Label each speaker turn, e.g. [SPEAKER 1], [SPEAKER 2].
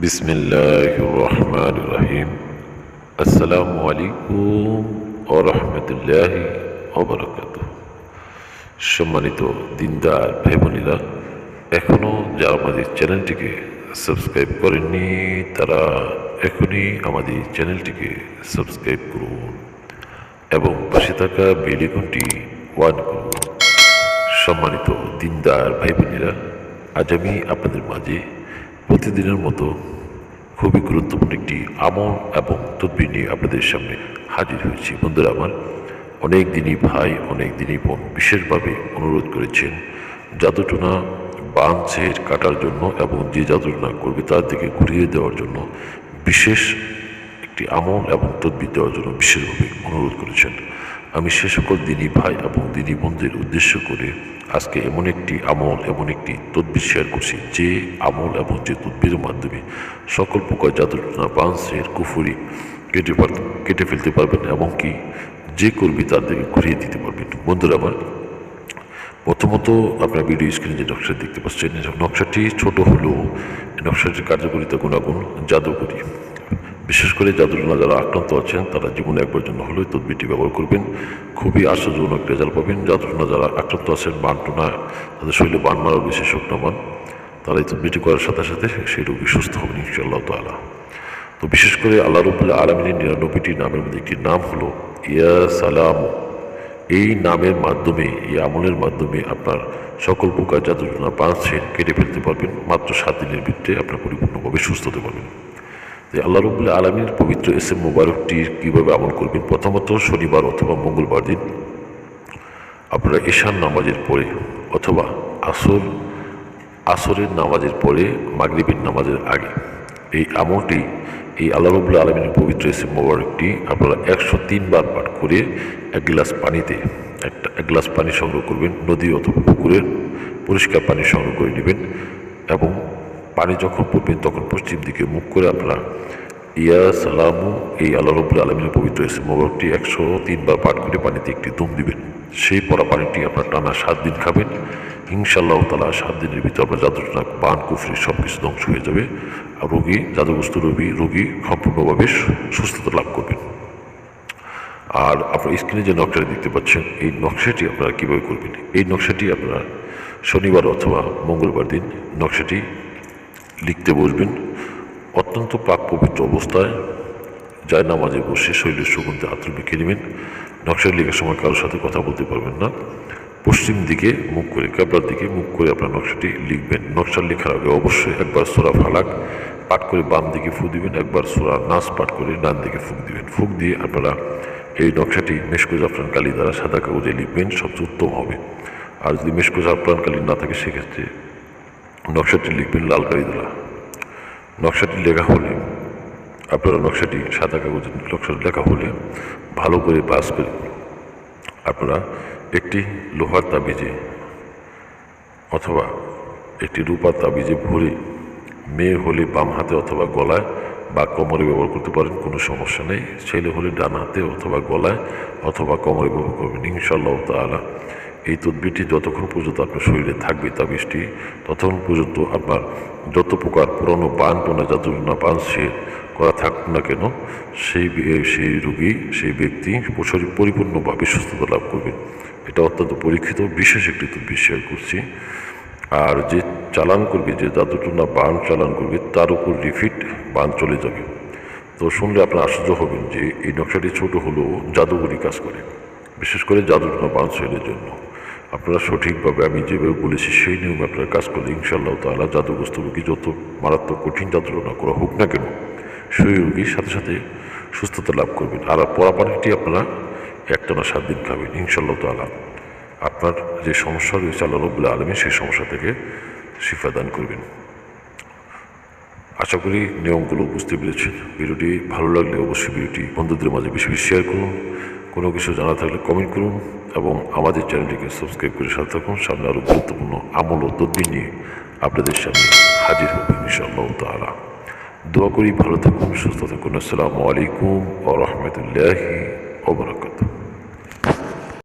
[SPEAKER 1] বিসমিল্লাহ রহমান রহিম আসসালামু আলাইকুম ও রহমতুল্লাহ ওবরাকাত সম্মানিত দিনদার ভাই বোনেরা এখনও যারা আমাদের চ্যানেলটিকে সাবস্ক্রাইব করেননি, তারা এখনই আমাদের চ্যানেলটিকে সাবস্ক্রাইব করুন এবং পাশে থাকা বেলিকনটি ওয়ান করুন। সম্মানিত দিনদার ভাই বোনেরা আজ আমি আপনাদের মাঝে প্রতিদিনের মতো খুবই গুরুত্বপূর্ণ একটি আমল এবং তদবির নিয়ে আপনাদের সামনে হাজির হয়েছি। বন্ধুরা আমার, অনেক দিনই ভাই, অনেক দিনই বোন বিশেষভাবে অনুরোধ করেছেন জাদুটোনা বাঁধের কাটার জন্য এবং যে জাদুটোনা করবে তার দিকে ঘুরিয়ে দেওয়ার জন্য বিশেষ একটি আমল এবং তদবির দেওয়ার জন্য বিশেষভাবে অনুরোধ করেছেন। আমি সে সকল দিনী ভাই এবং দিনী বন্ধুদের উদ্দেশ্য করে আজকে এমন একটি আমল, এমন একটি তদবির শেয়ার করছি, যে আমল এবং যে তদবিরের মাধ্যমে সকল প্রকার জাদুটনা বাঁশের কুফুরি কেটে কেটে ফেলতে পারবেন এবং কি যে করবি তাদেরকে ঘুরিয়ে দিতে পারবেন। বন্ধুরা আমার, প্রথমত আপনার ভিডিও স্ক্রিনে যে নকশা দেখতে পাচ্ছেন নকশাটি ছোট হলেও নকশাটির কার্যকারিতা গুণাগুণ জাদুকরি। বিশেষ করে জাদুটনা যারা আক্রান্ত আছেন, তারা জীবনে একবার জন্য হলেও তদবিরটি ব্যবহার করবেন। খুবই আশ্চর্যজনক রেজাল্ট পাবেন। জাদুটনা যারা আক্রান্ত আছেন, বানটনা, তাদের শরীরে বান মারার বেশি শোকনামান তারা এই তদবিরটি করার সাথে সাথে সেই রোগী সুস্থ হবেন ইনশাআল্লাহ তালা তো বিশেষ করে আল্লাহ রবুল্লাহ আলমিনের নিরানব্বইটি নামের মধ্যে একটি নাম হলো ইয়া সালাম। এই নামের মাধ্যমে, এই আমলের মাধ্যমে আপনার সকল প্রকার যাতনা পাঁচের কেটে ফেলতে পারবেন। মাত্র সাত দিনের ভিতরে আপনার পরিপূর্ণভাবে সুস্থ হতে পারবেন। যে আল্লাহ রবুল্লাহ আলমীর পবিত্র এস এম মোবারকটি কীভাবে আমল করবেন? প্রথমত শনিবার অথবা মঙ্গলবার দিন আপনারা ঈশান নামাজের পরে অথবা আসর, আসরের নামাজের পরে মাগরিবের নামাজের আগে এই আমলটি, এই আল্লাহ রবুল্লা আলমিনের পবিত্র এসে মোবারকটি আপনারা একশো তিনবার পাঠ করে এক গ্লাস পানিতে, একটা, এক গ্লাস পানি সংগ্রহ করবেন, নদী অথবা পুকুরের পরিষ্কার পানি সংগ্রহ করে নেবেন এবং পানি যখন পড়বেন তখন পশ্চিম দিকে মুখ করে আপনার, ইয়া সালামু, এই আল্লাহ রবুল আলমিনের পবিত্র এসে মোবারকটি একশো তিনবার পাঠ করে পানিতে একটি দম দিবেন। সেই পরা পানিটি আপনার টানা সাত দিন খাবেন। ইনশাল্লাহ তালা সাত দিনের ভিতরে আপনার জাদুটনা, বান, কুফরি সব কিছু ধ্বংস হয়ে যাবে। আর রোগী, জাদুগ্রস্ত রোগী রোগী সম্পূর্ণভাবে সুস্থতা লাভ করবেন। আর আপনার স্ক্রিনে যে নকশাটি দেখতে পাচ্ছেন, এই নকশাটি আপনারা কীভাবে করবেন? এই নকশাটি আপনারা শনিবার অথবা মঙ্গলবার দিন নকশাটি লিখতে বসবেন অত্যন্ত প্রাক পবিত্র অবস্থায় যায় নামাজে বসে শরীরের সুগন্ধে আত্র মেখে নেবেন নকশা লেখার সময় কারোর সাথে কথা বলতে পারবেন না। পশ্চিম দিকে মুখ করে, কাবলার দিকে মুখ করে আপনার নকশাটি লিখবেন। নকশা লেখার আগে অবশ্যই একবার সোরা ফালাক পাঠ করে বাম দিকে ফুক দিবেন, একবার সোরা নাচ পাঠ করে ডান দিকে ফুক দিবেন। ফুক দিয়ে আপনারা এই নকশাটি মেশকো জাফরান কালি দ্বারা সাদা কাগজে লিখবেন, সবচেয়ে উত্তম হবে। আর যদি মেশকো জাফরান কালি না থাকে, সেক্ষেত্রে নকশাটি লিখবেন লাল কালি দ্বারা নকশাটি লেখা হলে, আপনারা নকশাটি সাদা কাগজে নকশাটি লেখা হলে ভালো করে বাস করে আপনারা একটি লোহার তাবিজে অথবা একটি রূপার তাবিজে ভরে মেয়ে হলে বাম হাতে অথবা গলায় বা কোমরে ব্যবহার করতে পারেন, কোনো সমস্যা নেই। ছেলে হলে ডান হাতে অথবা গলায় অথবা কোমরে ব্যবহার করবেন। ইনশাল্লাহ তাআলা এই তদবিরটি যতক্ষণ পর্যন্ত আপনার শরীরে থাকবে তাবিজটি ততক্ষণ পর্যন্ত আপনার যত প্রকার পুরনো টোনা যাতনা বান সে করা থাকুক না কেন, সেই সেই রোগী, সেই ব্যক্তি শরীর পরিপূর্ণভাবে সুস্থতা লাভ করবে। এটা অত্যন্ত পরীক্ষিত, বিশেষ একটি তদবির শেয়ার করছি। আর যে চালান করবে, যে জাদুটনা বান চালান করবে, তার উপর রিফিট বান চলে যাবে। তো শুনলে আপনার আশ্চর্য হবেন যে এই নকশাটি ছোট হলেও জাদুঘরি কাজ করে, বিশেষ করে জাদুটনা বান শৈলের জন্য। আপনারা সঠিকভাবে আমি যেভাবে বলেছি সেই নিয়মে আপনারা কাজ করলে ইনশাল্লাহ তাআলা জাদুগ্রস্ত রোগী যত মারাত্মক কঠিন জাদুটনা করা হোক না কেন সেই রোগীর সাথে সাথে সুস্থতা লাভ করবেন। আর পরাপানিটি আপনারা একটানা সাত দিন খাবেন ইনশাল্লাহ তাআলা। আপনার যে সমস্যা রয়েছে আল্লাহ রবুল্লা আলমী সেই সমস্যা থেকে শিফা দান করবেন। আশা করি নিয়মগুলো বুঝতে পেরেছেন। ভিডিওটি ভালো লাগলে অবশ্যই ভিডিওটি বন্ধুদের মাঝে বেশি বেশি শেয়ার করুন। কোনো কিছু জানা থাকলে কমেন্ট করুন এবং আমাদের চ্যানেলটিকে সাবস্ক্রাইব করে সাথে থাকুন। সামনে আরও গুরুত্বপূর্ণ আমল ও তদ্বির নিয়ে আপনাদের সামনে হাজির হবে ইনশাআল্লাহ দোয়া করি ভালো থাকুন, সুস্থ থাকুন। আসসালামু আলাইকুম ও রহমতুল্লাহি ওবরাকাতুহ